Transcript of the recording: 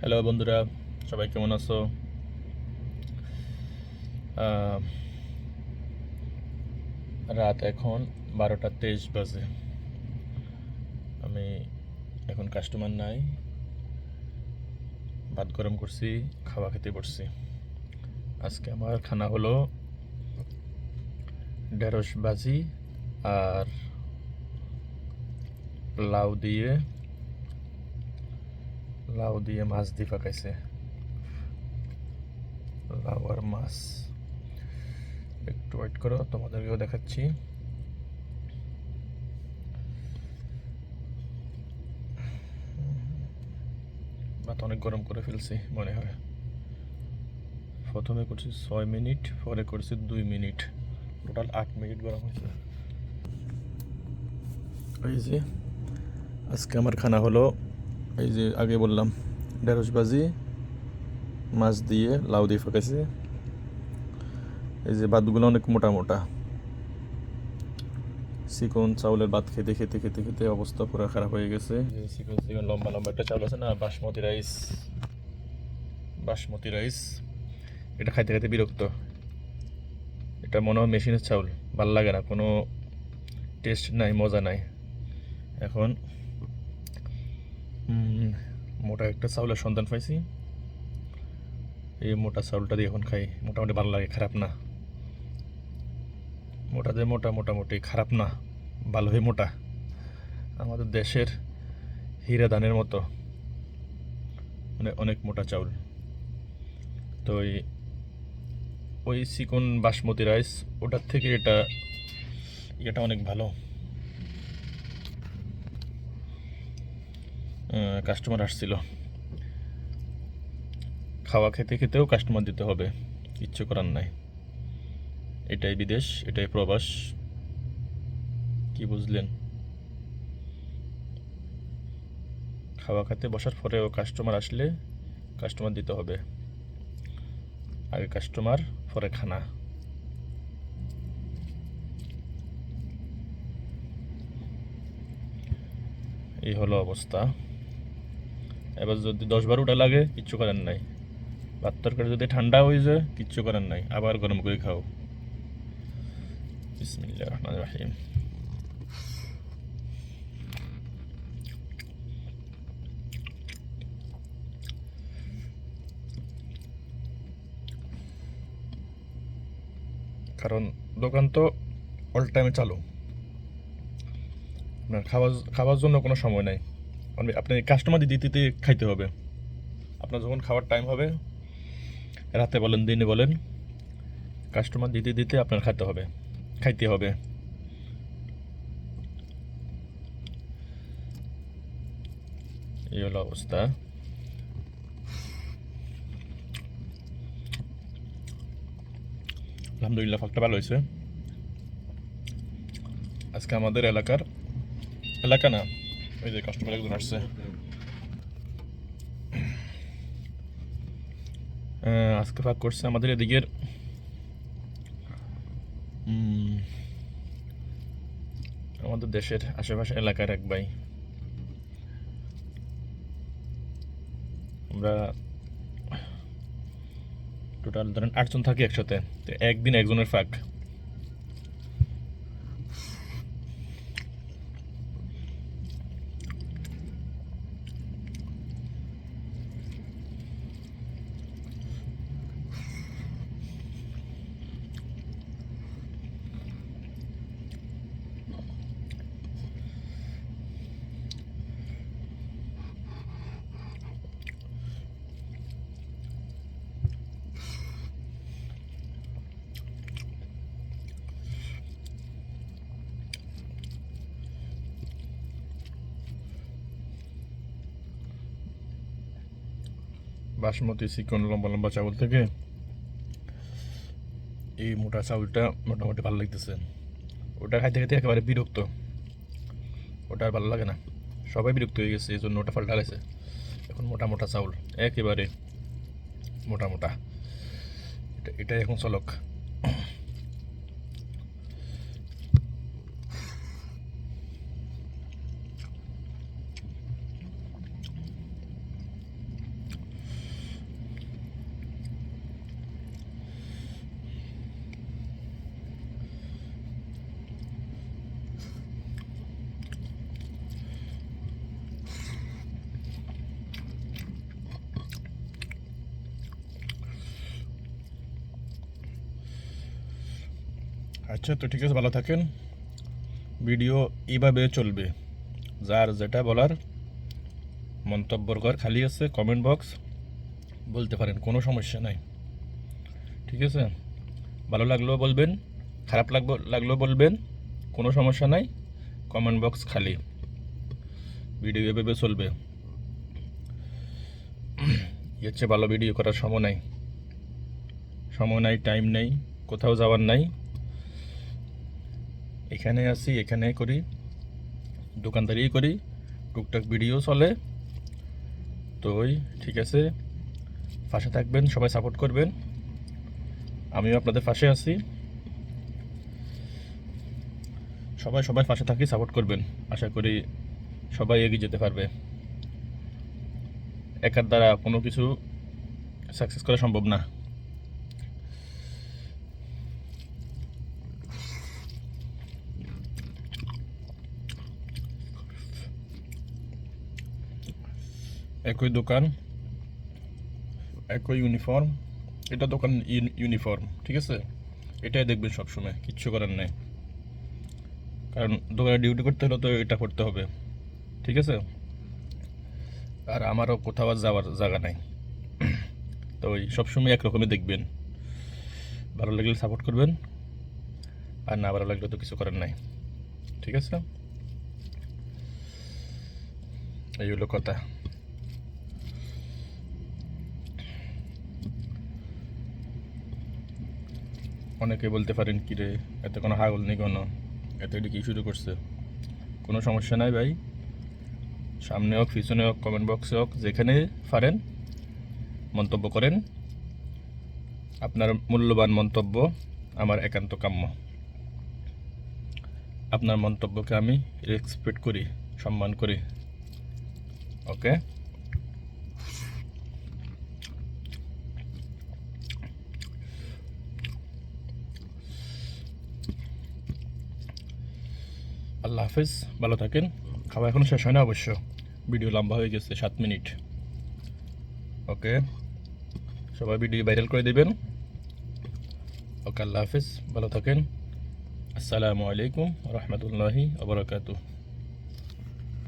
Hello বন্ধুরা। সবাই কেমন আছো? রাত এখন বারোটা তেইশ বাজে। আমি এখন কাস্টমার নাই। ভাত গরম করছি, খাওয়া খেতে বসছি। আজকে আমার খানা হলো ঢেঁড়স ভাজি আর লাউ দিয়ে লাউ দিয়ে মাছ দিয়ে পাকাইছে। লাউ আর মাছ। একটু ওয়েট করো, তোমাদেরকেও দেখাচ্ছি। ভাত অনেক গরম করে ফেলছি, মনে হয়। প্রথমে করছি ছয় মিনিট, পরে করছি দুই মিনিট। টোটাল আট মিনিট গরম হয়েছে। এই যে, আজকে আমার খানা হলো এই যে আগে বললাম ঢেঁড়স ভাজি মাছ দিয়ে লাউ দিয়ে ফাঁকাইছে এই যে ভাতগুলো অনেক মোটা মোটা। চিকন চাউলের ভাত খেতে খেতে খেতে খেতে অবস্থা পুরো খারাপ হয়ে গেছে। চিকন চিকন লম্বা লম্বা একটা চাউল আছে না, বাসমতি রাইস। বাসমতি রাইস, এটা খাইতে খাইতে বিরক্ত। এটা মনে হয় মেশিনের চাউল, ভালো লাগে না, কোনো টেস্ট নাই, মজা নাই। এখন মোটা একটা চাউলের সন্ধান পাইছি। এই মোটা চাউলটা দিয়ে এখন খাই, মোটামুটি ভালো লাগে, খারাপ না। মোটা দিয়ে মোটা, মোটামুটি খারাপ না ভালোই মোটা। আমাদের দেশের হীরা দানের মতো মানে অনেক মোটা চাউল। তো ওই ওই চিকন বাসমতি রাইস, ওটার থেকে এটা এটা অনেক ভালো। কাস্টমার আসছিল। খাওয়া খেতে খেতেও কাস্টমার দিতে হবে। কিচ্ছু করার নাই। এটাই বিদেশ, এটাই প্রবাস। কি বুঝলেন? খাওয়া খেতে বসার পরেও কাস্টমার আসলে কাস্টমার দিতে হবে। আগে কাস্টমার পরে খানা। এই হলো অবস্থা। এবার যদি দশ বার উঠা লাগে, কিচ্ছু করার নাই। ভাত তরকারি যদি ঠান্ডা হয়ে যায়, কিচ্ছু করার নাই। আবার গরম করে খাও। কারণ দোকান তো অল টাইমে চালু। আপনার খাওয়ার খাওয়ার জন্য কোনো সময় নাই। মানে আপনি কাস্টমার দিতে খাইতে হবে। আপনার যখন খাওয়ার টাইম হবে, রাতে বলেন, দিনে বলেন কাস্টমার দিতে দিতে আপনার খাইতে হবে খাইতে হবে। এই হলো অবস্থা। আলহামদুলিল্লাহ ফাঁকটা ভালো হয়েছে। আজকে আমাদের এলাকার, এলাকা না ওই কাস্টমার একজন আসছে আজকে ফাঁক করছে আমাদের এদিকের আমাদের দেশের আশেপাশে এলাকার এক ভাই আমরা টোটাল ধরেন আটজন থাকি একসাথে তো একদিন একজনের ফাঁক বাসমতি, চিকন, লম্বা লম্বা চাউল থেকে এই মোটা চাউলটা মোটামুটি ভালো লাগতেছে। ওটা খাইতে খাইতে একেবারে বিরক্ত। ওটা আর ভালো লাগে না। সবাই বিরক্ত হয়ে গেছে এই জন্য ওটা ফাল্টা গেছে এখন মোটা মোটা চাউল, একেবারে মোটা মোটা। এটা এটাই এখন চলক। আচ্ছা তো ঠিক আছে, ভালো থাকেন। ভিডিও এইভাবে চলবে। যার যেটা বলার, মন্তব্যর ঘর খালি আছে কমেন্ট বক্স বলতে পারেন, কোনো সমস্যা নাই। ঠিক আছে? ভালো লাগলেও বলবেন, খারাপ লাগবো লাগলেও বলবেন, কোনো সমস্যা নাই কমেন্ট বক্স খালি। ভিডিও এভাবে চলবে। এর চেয়ে ভালো ভিডিও করার সময় নাই। সময় নাই টাইম নেই, কোথাও যাওয়ার নাই। এখানে আসি, এখানে করি। দোকানদারি করি, টুকটাক ভিডিও চলে। তো ওই, ঠিক আছে। পাশে থাকবেন, সবাই সাপোর্ট করবেন। আমিও আপনাদের পাশে আছি। সবাই সবাই পাশে থাকি সাপোর্ট করবেন। আশা করি সবাই এগিয়ে যেতে পারবে। একার দ্বারা কোনো কিছু সাকসেস করা সম্ভব না। একই দোকান, একই ইউনিফর্ম এটা দোকান ইউনিফর্ম ঠিক আছে? এটাই দেখবেন সবসময়, কিচ্ছু করার নেই। কারণ দোকানে ডিউটি করতে হলে তো এটা করতে হবে, ঠিক আছে? আর আমারও কোথাও আর যাওয়ার জায়গা নাই। তো ওই সবসময় একরকমই দেখবেন। ভালো লাগলে সাপোর্ট করবেন, আর না ভালো লাগলে তো কিছু করার নাই, ঠিক আছে? এই হলো কথা। অনেকে বলতে পারেন কি রে এতে কোনো হাগল নেই কোনো, এত এটি কি শুরু করছে? কোনো সমস্যা নাই ভাই। সামনে হোক, পিছনে হোক কমেন্ট বক্সে হোক, যেখানে পারেন মন্তব্য করেন। আপনার মূল্যবান মন্তব্য আমার একান্ত কাম্য। আপনার মন্তব্যকে আমি রেসপেক্ট করি, সম্মান করি। ওকে আল্লাহ হাফেজ, ভালো থাকেন। খাওয়া এখনও শেষ হয় না অবশ্য। ভিডিও লম্বা হয়ে গেছে, সাত মিনিট। ওকে, সবাই ভিডিও ভাইরাল করে দেবেন। ওকে, আল্লাহ হাফেজ, ভালো থাকেন। আসসালামু আলাইকুম রহমতুল্লাহি আবরকাতু